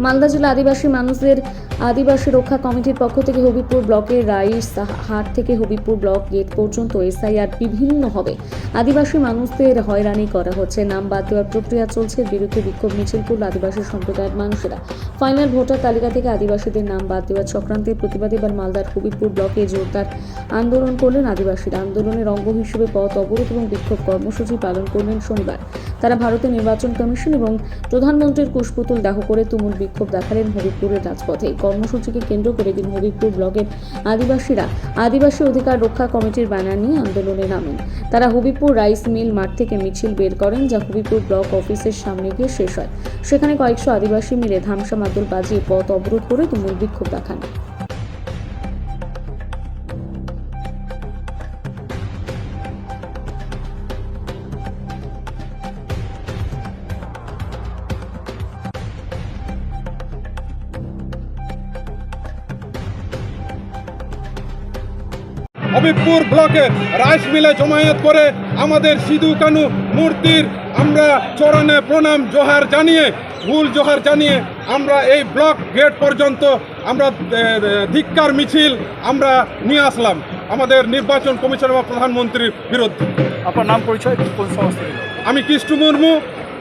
মালদা জেলা আদিবাসী মানুষদের আদিবাসী রক্ষা কমিটির পক্ষ থেকে হবিপুর ব্লকের রাইস হাট থেকে হবিপুর ব্লক গেট পর্যন্ত এসআইআর বিভিন্ন হবে। আদিবাসী মানুষদের হয়রানি করা হচ্ছে। নাম বাদ দেওয়ার প্রক্রিয়া চলছে। বিরুদ্ধে বিক্ষোভ মিছিল করল আদিবাসী সম্প্রদায়ের মানুষেরা। ফাইনাল ভোটার তালিকা থেকে আদিবাসীদের নাম বাদ দেওয়ার চক্রান্তের প্রতিবাদে এবার মালদার হবিপুর ব্লকে জোরদার আন্দোলন করলেন আদিবাসীরা। আন্দোলনের অঙ্গ হিসেবে পথ অবরোধ এবং বিক্ষোভ কর্মসূচি পালন করলেন শনিবার। তারা ভারতের নির্বাচন কমিশন এবং প্রধানমন্ত্রীর কুশপুতুল দাহ করে তুমুল বিক্ষোভ দেখালেন হবিবপুরের রাজপথে। কর্মসূচিকে কেন্দ্র করে দিন হবিবপুর ব্লকের আদিবাসীরা, আদিবাসী অধিকার রক্ষা কমিটির ব্যানার নিয়ে আন্দোলনে নামেন তারা হবিবপুর রাইস মিল মাঠ থেকে মিছিল বের করেন, যা হবিবপুর ব্লক অফিসের সামনে গিয়ে শেষ হয়। সেখানে কয়েকশো আদিবাসী মিলে ধামসা মাদুল বাজিয়ে পথ অবরোধ করে তুমুল বিক্ষোভ দেখান। হবিবপুর ব্লকের রাইস মিলে জমায়েত করে আমাদের সিধু কানু মূর্তির আমরা চরণে প্রণাম জোহার জানিয়ে ভুল জোহার জানিয়ে আমরা এই ব্লক গেট পর্যন্ত আমরা ধিক্কার মিছিল আমরা নিয়ে আসলাম আমাদের নির্বাচন কমিশন বা প্রধানমন্ত্রীর বিরুদ্ধে। আপনার নাম পরিচয়? কোন সংস্থা আমি কৃষ্ণ মুর্মু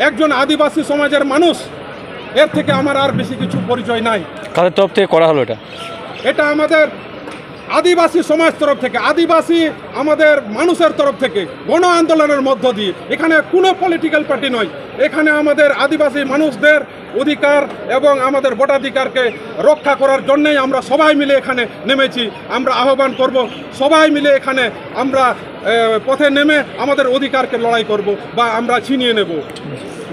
একজন আদিবাসী সমাজের মানুষ। এর থেকে আমার আর বেশি কিছু পরিচয় নাই। কাদের তরফ থেকে করা হলো এটা। এটা আমাদের আদিবাসী সমাজ তরফ থেকে, আদিবাসী আমাদের মানুষের তরফ থেকে গণ আন্দোলনের মধ্য দিয়ে, এখানে কোনো পলিটিক্যাল পার্টি নয়। এখানে আমাদের আদিবাসী মানুষদের অধিকার এবং আমাদের ভোটাধিকারকে রক্ষা করার জন্যেই আমরা সবাই মিলে এখানে নেমেছি। আমরা আহ্বান করব, সবাই মিলে এখানে আমরা পথে নেমে আমাদের অধিকারকে লড়াই করব বা আমরা ছিনিয়ে নেব।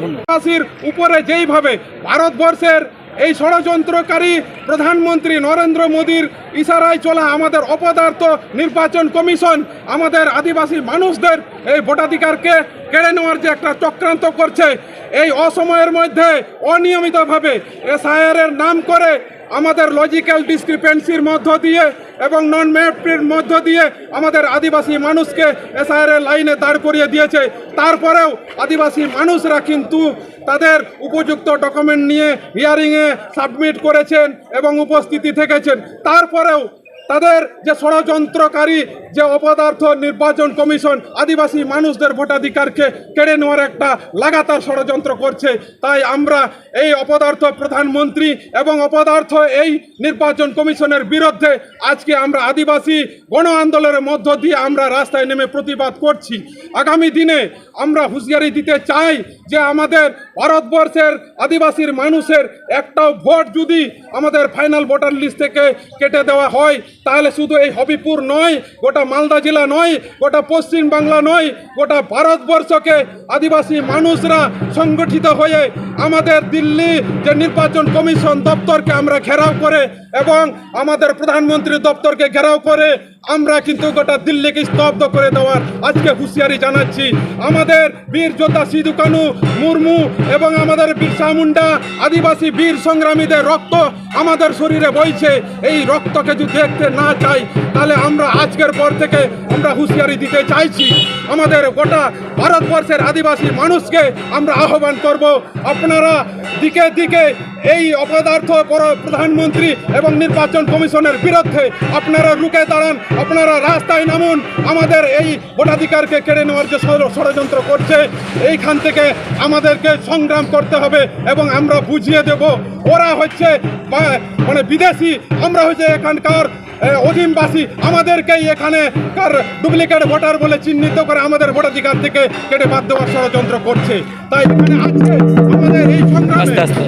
আদিবাসীর উপরে যেইভাবে ভারতবর্ষের এই ষড়যন্ত্রকারী প্রধানমন্ত্রী নরেন্দ্র মোদীর ইশারায় চলা আমাদের অপদার্থ নির্বাচন কমিশন, আমাদের আদিবাসী মানুষদের এই ভোটাধিকারকে কেড়ে নেওয়ার যে একটা চক্রান্ত করছে, এই অসময়ের মধ্যে অনিয়মিতভাবে এসআইআরের নাম করে আমাদের লজিক্যাল ডিসক্রিপেন্সির মধ্য দিয়ে এবং নন মেট্রির মধ্য দিয়ে আমাদের আদিবাসী মানুষকে এসআইআর লাইনে দাঁড় করিয়ে দিয়েছে। তারপরেও আদিবাসী মানুষরা কিন্তু তাদের উপযুক্ত ডকুমেন্ট নিয়ে হিয়ারিংয়ে সাবমিট করেছেন এবং উপস্থিতি থেকেছেন। তারপরেও তাদের যে ষড়যন্ত্রকারী, যে অপদার্থ নির্বাচন কমিশন আদিবাসী মানুষদের ভোটাধিকারকে কেড়ে নেওয়ার একটা লাগাতার ষড়যন্ত্র করছে, তাই আমরা এই অপদার্থ প্রধানমন্ত্রী এবং অপদার্থ এই নির্বাচন কমিশনের বিরুদ্ধে আজকে আমরা আদিবাসী গণ আন্দোলনের মধ্য দিয়ে আমরা রাস্তায় নেমে প্রতিবাদ করছি। আগামী দিনে আমরা হুঁশিয়ারি দিতে চাই যে আমাদের ভারতবর্ষের আদিবাসীর মানুষের একটাও ভোট যদি আমাদের ফাইনাল ভোটার লিস্ট থেকে কেটে দেওয়া হয় তাহলে শুধু এই হবিপুর নয়, গোটা মালদা জেলা নয়, গোটা পশ্চিম বাংলা নয়, গোটা ভারতবর্ষকে আদিবাসী মানুষরা সংগঠিত হয়ে আমাদের দিল্লি যে নির্বাচন কমিশন দপ্তরকে আমরা ঘেরাও করে এবং আমাদের প্রধানমন্ত্রী দপ্তরকে ঘেরাও করে আমরা কিন্তু গোটা দিল্লিকে স্তব্ধ করে দেওয়ার আজকে হুঁশিয়ারি জানাচ্ছি। আমাদের বীর যোদ্ধা সিধু কানু, মুর্মু এবং আমাদের বিরসা মুন্ডা, আদিবাসী বীর সংগ্রামীদের রক্ত আমাদের শরীরে বইছে। এই রক্তকে যদি দেখতে না চাই, তাহলে আমরা আজকের পর থেকে আমরা হুঁশিয়ারি দিতে চাইছি। আমাদের গোটা ভারতবর্ষের আদিবাসী মানুষকে আমরা আহ্বান করব। আপনারা দিকে দিকে এই অপদার্থ পর- প্রধানমন্ত্রী এবং নির্বাচন কমিশনের বিরুদ্ধে আপনারা রুখে দাঁড়ান, আপনারা রাস্তায় নামুন। আমাদের এই ভোটাধিকারকে কেড়ে নেওয়ার যে ষড়যন্ত্র করছে, এইখান থেকে আমাদেরকে সংগ্রাম করতে হবে এবং আমরা বুঝিয়ে দেব। ওরা হচ্ছে মানে বিদেশি, আমরা হচ্ছে এখানকার অধীনবাসী আমাদেরকেই এখানে কার ডুপ্লিকেট ভোটার বলে চিহ্নিত করে আমাদের ভোটাধিকার থেকে কেটে বাদ দেওয়ার ষড়যন্ত্র করছে তাই এখানে আজকে আমাদের এই সংগ্রামে।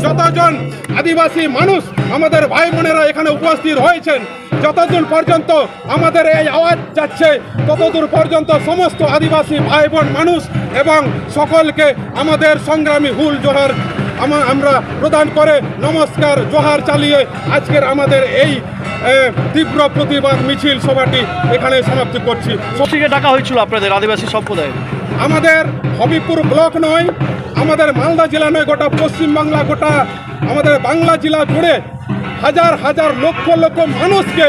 যতজন আদিবাসী মানুষ আমাদের ভাই বোনেরা এখানে উপস্থিত হয়েছেন যতদূর পর্যন্ত আমাদের এই আওয়াজ যাচ্ছে ততদূর পর্যন্ত সমস্ত আদিবাসী ভাই বোন মানুষ এবং সকলকে আমাদের সংগ্রামী হুল জোহার আমা- আমরা প্রদান করে নমস্কার জোহার চালিয়ে আজকের আমাদের এই তীব্র প্রতিবাদ মিছিল সভাটি এখানে সমাপ্তি করছি। সব থেকে ডাকা হয়েছিল আপনাদের আদিবাসী সম্প্রদায়ের? আমাদের হবিপুর ব্লক নয় আমাদের মালদা জেলা নয় গোটা পশ্চিমবাংলা গোটা আমাদের বাংলা জেলা জুড়ে হাজার হাজার লক্ষ লক্ষ মানুষকে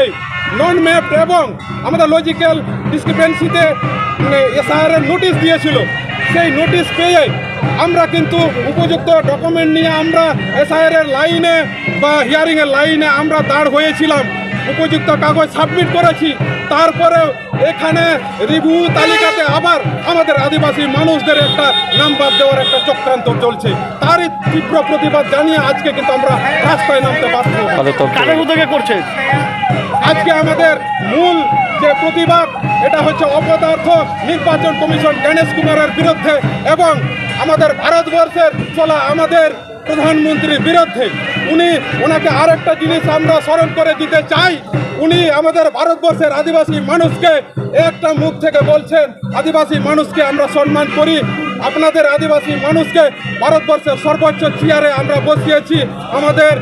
নন ম্যাপ এবং আমাদের লজিক্যাল ডিসক্রিপেন্সিতে এসআইআর নোটিশ দিয়েছিল। সেই নোটিশ পেয়ে আমরা কিন্তু উপযুক্ত ডকুমেন্ট নিয়ে আমরা এসআইআর এর লাইনে বা হিয়ারিংয়ের লাইনে আমরা দাঁড় হয়েছিলাম। উপযুক্ত কাগজ সাবমিট করেছি। তারপরেও এখানে রিভিউ তালিকাতে আবার আমাদের আদিবাসী মানুষদের একটা নাম্বার দেওয়ার একটা চক্রান্ত চলছে। তারই তীব্র প্রতিবাদ জানিয়ে আজকে কিন্তু আমরা রাস্তায় নামতে বাধ্য উদ্যোগে করছে? আজকে আমাদের মূল যে প্রতিবাদ এটা হচ্ছে অপদার্থ নির্বাচন কমিশন গণেশ কুমারের বিরুদ্ধে এবং আমাদের ভারতবর্ষের চলা আমাদের প্রধানমন্ত্রীর বিরুদ্ধে উনি ওনাকে আরেকটা জিনিস আমরা স্মরণ করে দিতে চাই। উনি আমাদের ভারতবর্ষের আদিবাসী মানুষকে একটা মুখ থেকে বলছেন, আদিবাসী মানুষকে আমরা সম্মান করি। আপনাদের আদিবাসী মানুষকে ভারতবর্ষের সর্বোচ্চ চেয়ারে আমরা বসিয়েছি। আমাদের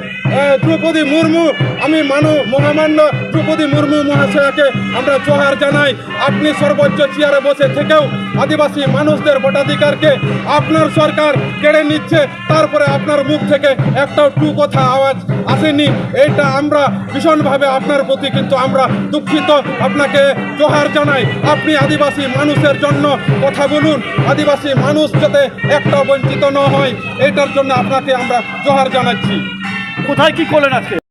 দ্রৌপদী মুর্মু, আমি মানু, মহামান্য দ্রৌপদী মুর্মু মহাশয়াকে আমরা জোহার জানাই। আপনি সর্বোচ্চ চেয়ারে বসে থেকেও আদিবাসী মানুষদের ভোটাধিকারকে আপনার সরকার কেড়ে নিচ্ছে, তারপরে আপনার মুখ থেকে একটাও টু কথা আওয়াজ আসেনি। এইটা আমরা ভীষণভাবে আপনার প্রতি কিন্তু আমরা দুঃখিত। আপনাকে জোহার জানাই। আপনি আদিবাসী মানুষের জন্য কথা বলুন। আদিবাসী মানুষ যাতে একটা বঞ্চিত না হয় এটার জন্য আপনাকে আমরা জোহার জানাচ্ছি। কোথায় কি করলেন আজকে?